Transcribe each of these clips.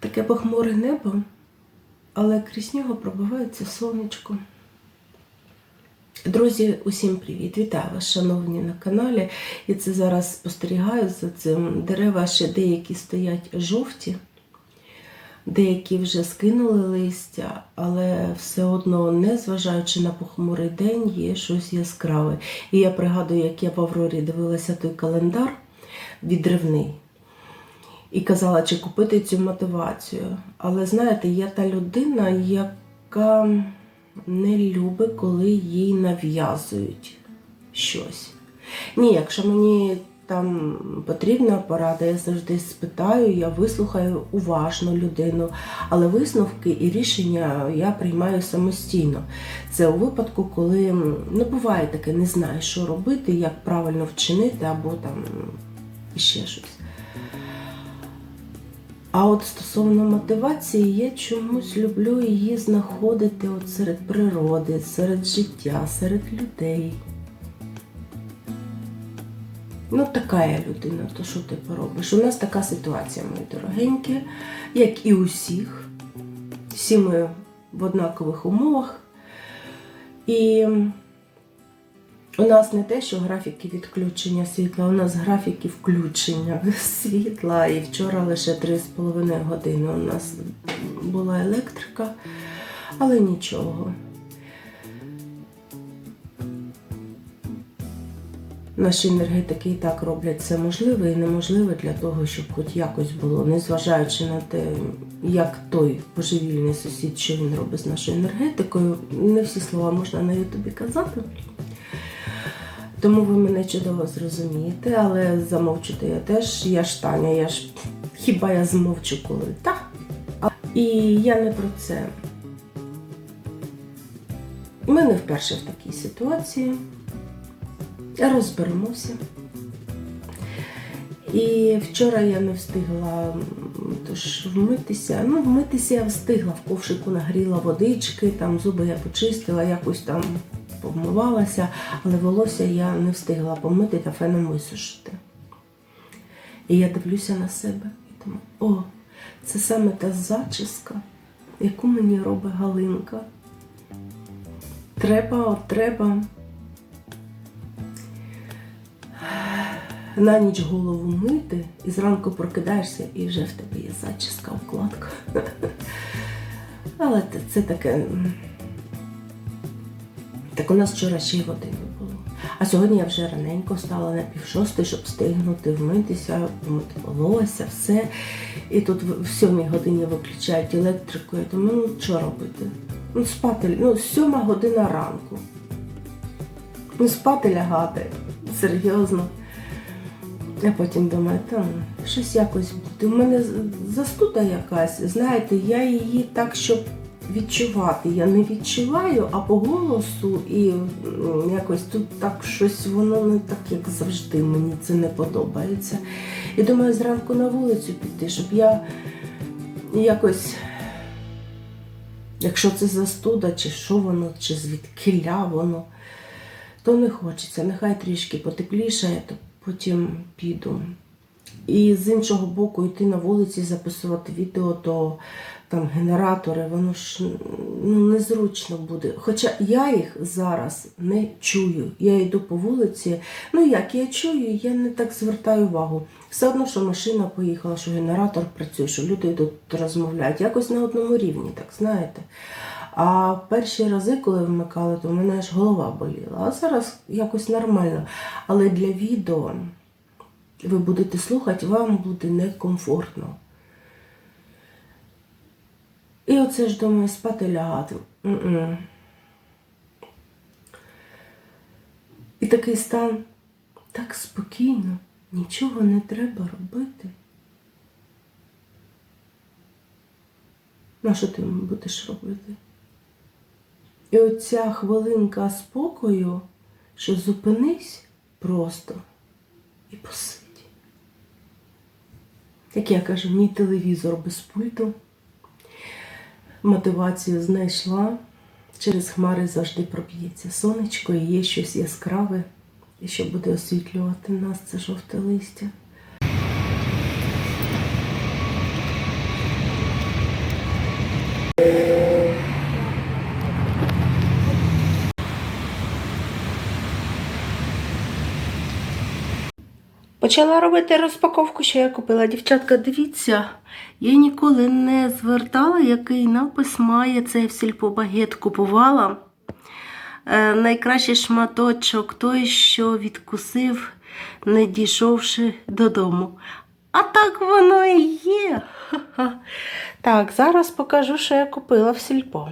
Таке похмуре небо, але крізь нього пробивається сонечко. Друзі, усім привіт! Вітаю вас, шановні на каналі. І це зараз спостерігаю за цим. Дерева ще деякі стоять жовті, деякі вже скинули листя, але все одно, незважаючи на похмурий день, є щось яскраве. І я пригадую, як я в Аврорі дивилася той календар відривний. І казала, чи купити цю мотивацію. Але знаєте, я та людина, яка не любить, коли їй нав'язують щось. Ні, якщо мені там потрібна порада, я завжди спитаю, я вислухаю уважно людину, але висновки і рішення я приймаю самостійно. Це у випадку, коли ну, буває таке, не знаю, що робити, як правильно вчинити, або там іще щось. А от стосовно мотивації, я чомусь люблю її знаходити от серед природи, серед життя, серед людей. Ну, така я людина, то що ти поробиш? У нас така ситуація, мої дорогенькі, як і у всіх. Всі ми в однакових умовах. І у нас не те, що графіки відключення світла, у нас графіки включення світла. І вчора лише 3,5 години у нас була електрика, але нічого. Наші енергетики і так роблять все можливе і неможливе для того, щоб хоч якось було, незважаючи на те, як той божевільний сусід, що він робить з нашою енергетикою, не всі слова можна на ютубі казати. Тому ви мене чудово зрозумієте, але замовчити я теж, я ж Таня, я ж хіба я змовчу коли так. І я не про це. Ми не вперше в такій ситуації. Розберемося. І вчора я не встигла тож вмитися. Ну, вмитися я встигла в ковшику нагріла водички, там зуби я почистила, якось там помивалася, але волосся я не встигла помити та феном висушити. І я дивлюся на себе і думаю, о, це саме та зачіска, яку мені робить Галинка. Треба, от треба. На ніч голову мити, і зранку прокидаєшся, і вже в тебе є зачіска, укладка. Але це- таке. Так у нас вчора ще й води не було. А сьогодні я вже раненько встала на пів шостої, щоб встигнути вмитися, помити волосся, все. І тут в сьомій годині виключають електрику. Я думаю, ну що робити? Ну, спати, ну, сьома година ранку. Ну, спати лягати. Серйозно. Я потім думаю, там щось якось буде. У мене застуда якась, знаєте, я її так, щоб відчувати. Я не відчуваю, а по голосу і якось тут так щось воно не так, як завжди. Мені це не подобається. І думаю, зранку на вулицю піти, щоб я якось. Якщо це застуда, чи що воно, чи звідкиля воно, то не хочеться. Нехай трішки потеплішає, то потім піду. І з іншого боку, йти на вулиці, записувати відео, то там генератори, воно ж ну, незручно буде. Хоча я їх зараз не чую. Я йду по вулиці. Ну як я чую, я не так звертаю увагу. Все одно, що машина поїхала, що генератор працює, що люди йдуть розмовляють. Якось на одному рівні, так знаєте. А перші рази, коли вмикали, то в мене аж голова боліла. А зараз якось нормально. Але для відео ви будете слухати, вам буде некомфортно. І оце ж думаю, спати лягати. М-м. І такий стан так спокійно, нічого не треба робити. На що ти будеш робити? І оця хвилинка спокою, що зупинись просто і посидь. Як я кажу, мій телевізор без пульту. Мотивацію знайшла. Через хмари завжди проб'ється сонечко і є щось яскраве, і що буде освітлювати нас, це жовте листя. Почала робити розпаковку, що я купила. Дівчатка, дивіться, я ніколи не звертала, який напис має цей в сільпобагет купувала. Е, найкращий шматочок той, що відкусив, не дійшовши додому. А так воно і є. Так, зараз покажу, що я купила в сільпо.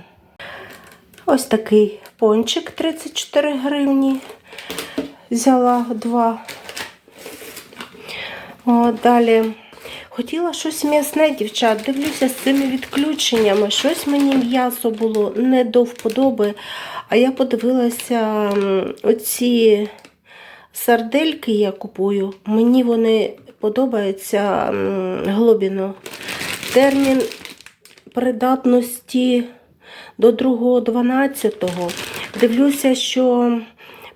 Ось такий пончик 34 гривні. Взяла два. О, далі. Хотіла щось м'ясне, дівчат. Дивлюся з цими відключеннями. Щось мені м'ясо було не до вподоби. А я подивилася оці сардельки я купую. Мені вони подобаються глобіно. Термін придатності до 2.12. Дивлюся, що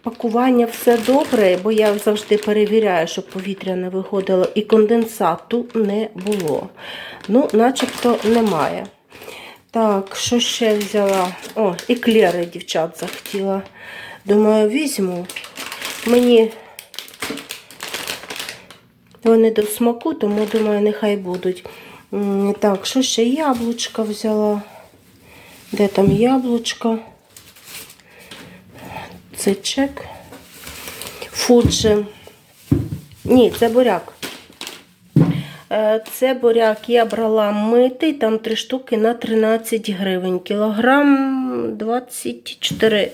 пакування все добре, бо я завжди перевіряю, щоб повітря не виходило, і конденсату не було. Ну, начебто немає. Так, що ще взяла? О, еклери, дівчат, захотіла. Думаю, візьму. Мені вони до смаку, тому думаю, нехай будуть. Так, що ще яблучка взяла? Де там яблучко? Це чек. Фуджи. Ні, це буряк. Е, Це буряк я брала митий, там три штуки на 13 гривень. Кілограм 24,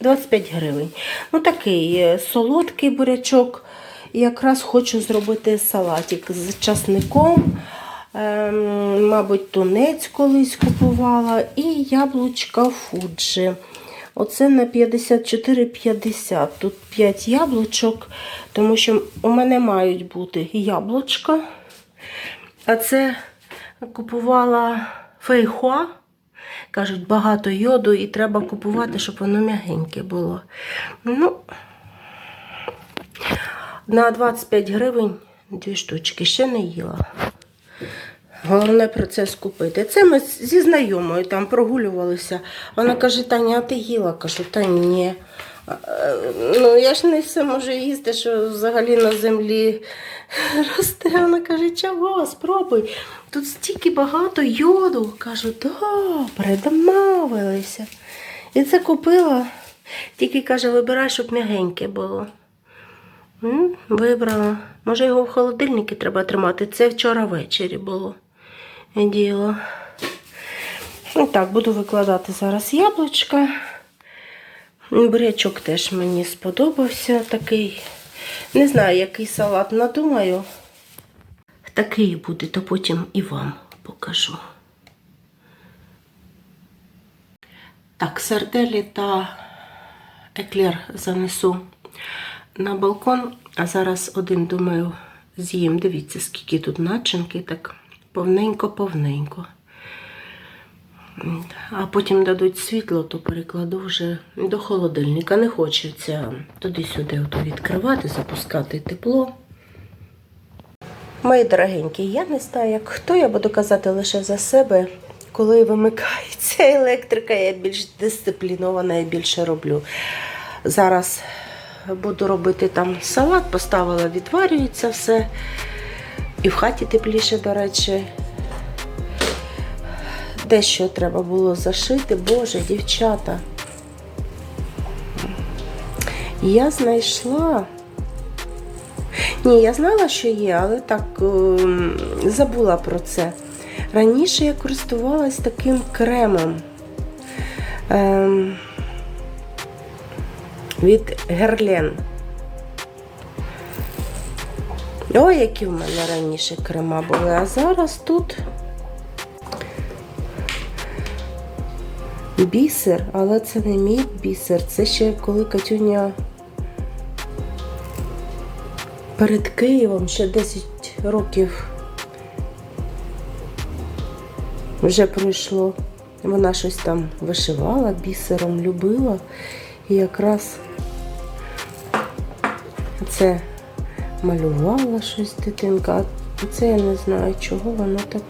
25 гривень. Ну, такий е, солодкий бурячок. Якраз хочу зробити салатик з часником. Ем, мабуть, тунець колись купувала. І яблучка фуджі. Оце на 54,50. Тут 5 яблучок, тому що у мене мають бути яблучка. А це купувала фейхоа. Кажуть, багато йоду і треба купувати, щоб воно м'ягеньке було. Ну, на 25 гривень дві штучки ще не їла. Головне про це скупити. Це ми зі знайомою там прогулювалися. Вона каже, Таня, а ти їла? Кажу, та ні. Е, Ну, я ж не все можу їсти, що взагалі на землі росте. Вона каже, чого, спробуй. Тут стільки багато йоду. Кажу, добре, домовилися. І це купила. Тільки каже, вибирай, щоб м'ягеньке було. Вибрала. Може, його в холодильнику треба тримати. Це вчора ввечері було діло. І так, буду викладати зараз яблучка. Бурячок теж мені сподобався такий. Не знаю, який салат надумаю. Такий буде, то потім і вам покажу. Так, сарделі та еклер занесу на балкон, а зараз один, думаю, з'їм. Дивіться, скільки тут начинки, так повненько-повненько. А потім дадуть світло, то перекладу вже до холодильника. Не хочеться туди-сюди відкривати, запускати тепло. Мої дорогенькі, я не знаю, як хто, я буду казати лише за себе. Коли вимикається електрика, я більш дисциплінована і більше роблю. Зараз буду робити там салат, поставила, відварюється все. І в хаті тепліше, до речі. Дещо треба було зашити. Боже, дівчата. Я знайшла. Ні, я знала, що є, але так ем, забула про це. Раніше я користувалась таким кремом ем, від Герлен. Ой, які в мене раніше крема були, а зараз тут бісер, але це не мій бісер, це ще коли Катюня перед Києвом ще 10 років вже пройшло. Вона щось там вишивала бісером, любила. І якраз це малювала щось дитинка. Це я не знаю, чого воно так.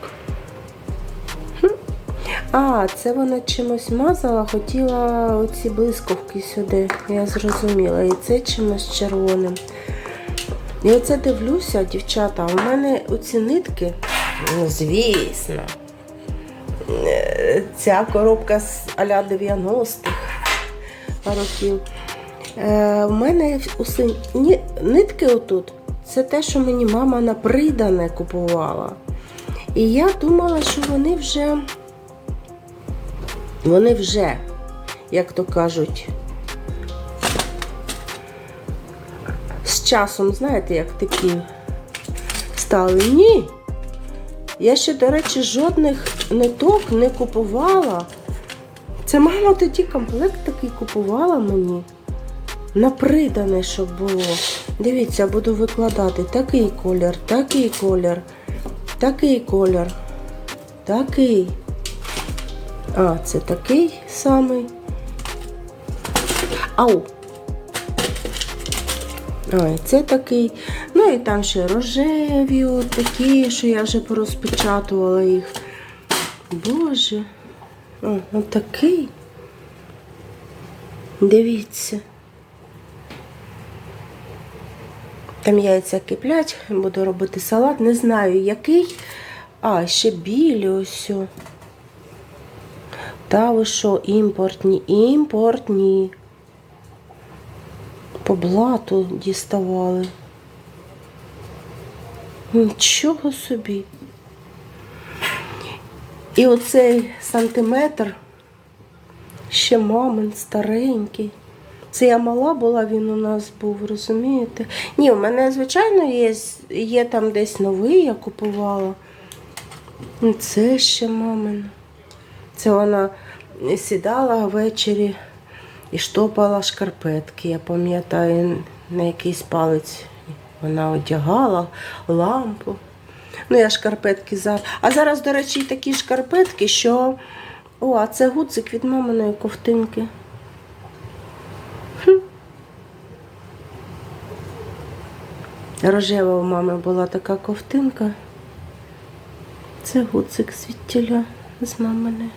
А, це вона чимось мазала, хотіла оці блискавки сюди, я зрозуміла. І це чимось червоним. І оце дивлюся, дівчата, у мене оці нитки, ну, звісно, е, ця коробка з аля 90-х років. Е, у мене усе, нитки отут, це те, що мені мама на придане купувала. І я думала, що вони вже, вони вже, як то кажуть, з часом, знаєте, як такі стали. Ні. Я ще, до речі, жодних ниток не купувала. Це мама тоді комплект такий купувала мені. На придане, щоб було. Дивіться, буду викладати такий колір, такий колір, такий колір, такий. А, це такий самий. Ау! Ой, це такий. Ну і там ще рожеві, от такі, що я вже порозпечатувала їх. Боже. О, такий. Дивіться. Там яйця киплять, буду робити салат. Не знаю який. А, ще білі ось. Та ви що, імпортні, імпортні. По блату діставали. Нічого собі. І оцей сантиметр ще мамин старенький. Це я мала була, він у нас був, розумієте? Ні, у мене, звичайно, є, є там десь новий, я купувала. Ну, Це ще мамин. Це вона сідала ввечері і штопала шкарпетки. Я пам'ятаю, на якийсь палець вона одягала лампу. Ну, я шкарпетки зараз. А зараз, до речі, такі шкарпетки, що. О, а це гудзик від маминої ковтинки. Рожева у мами була така ковтинка. Це гудзик звідтіля з мамини.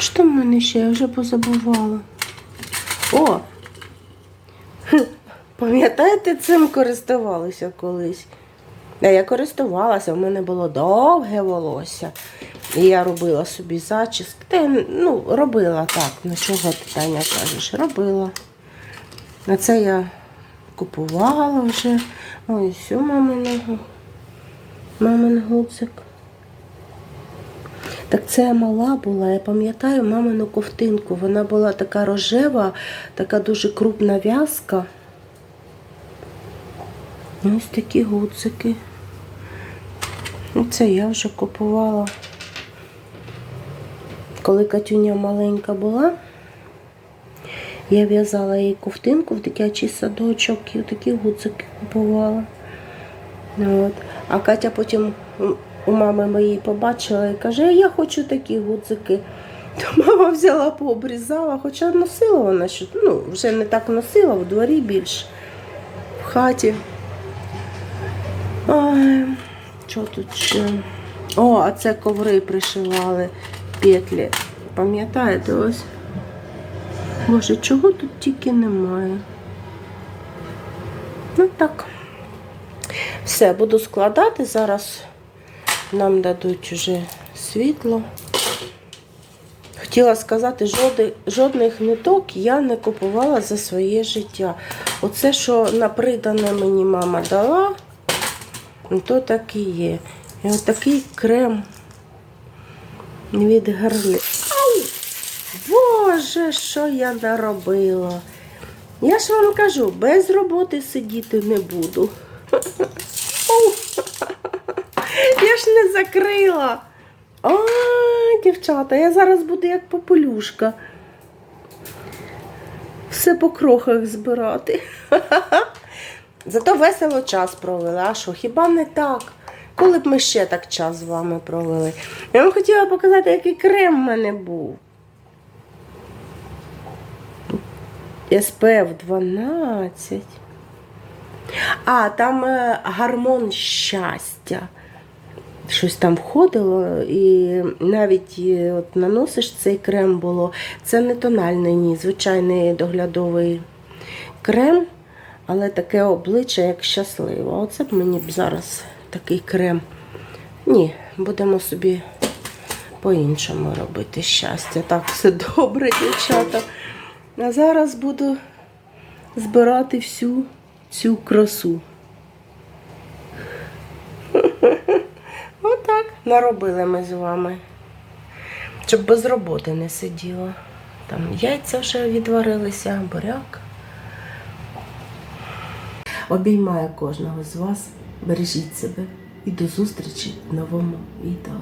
Що в мене ще? Я вже позабувала. О! Пам'ятаєте, цим користувалися колись? Да, я користувалася, в мене було довге волосся. І я робила собі зачіски. Та, ну, робила так. Ну чого ти, Таня, кажеш? Робила. На це я купувала вже. Ой, все маминого. Мамин гудзик. Так це мала була, я пам'ятаю мамину ковтинку. Вона була така рожева, така дуже крупна в'язка. Ось такі гудзики. Ну, Це я вже купувала. Коли Катюня маленька була, я в'язала їй ковтинку в дитячий садочок і такі гудзики купувала. От. А Катя потім у мами моєї побачила і каже, я хочу такі гудзики. То мама взяла, пообрізала, хоча носила вона, що, ну, вже не так носила, в дворі більше, в хаті. Ой, що тут ще? О, а це коври пришивали петлі. Пам'ятаєте ось? Боже, чого тут тільки немає? Ну так. Все, буду складати. Зараз нам дадуть уже світло. Хотіла сказати, жодних, ниток я не купувала за своє життя. Оце, що напридане мені мама дала, ну, то так і є. І отакий крем від Герлі. Ау! Боже, що я наробила. Я ж вам кажу, без роботи сидіти не буду. Я ж не закрила. А, дівчата, я зараз буду як попелюшка. Все по крохах збирати. Зато весело час провели. А що, хіба не так? Коли б ми ще так час з вами провели? Я вам хотіла показати, який крем в мене був. SPF 12. А, там е, гормон щастя. Щось там входило, і навіть е, от наносиш цей крем було. Це не тональний, ні, звичайний доглядовий крем. але таке обличчя як щасливе. Оце б мені б зараз такий крем. Ні, будемо собі по-іншому робити щастя. Так, все добре, дівчата. А зараз буду збирати всю цю красу. Отак наробили ми з вами. Щоб без роботи не сиділа. Там яйця вже відварилися, буряк. Обіймаю кожного з вас. Бережіть себе і до зустрічі в новому відео.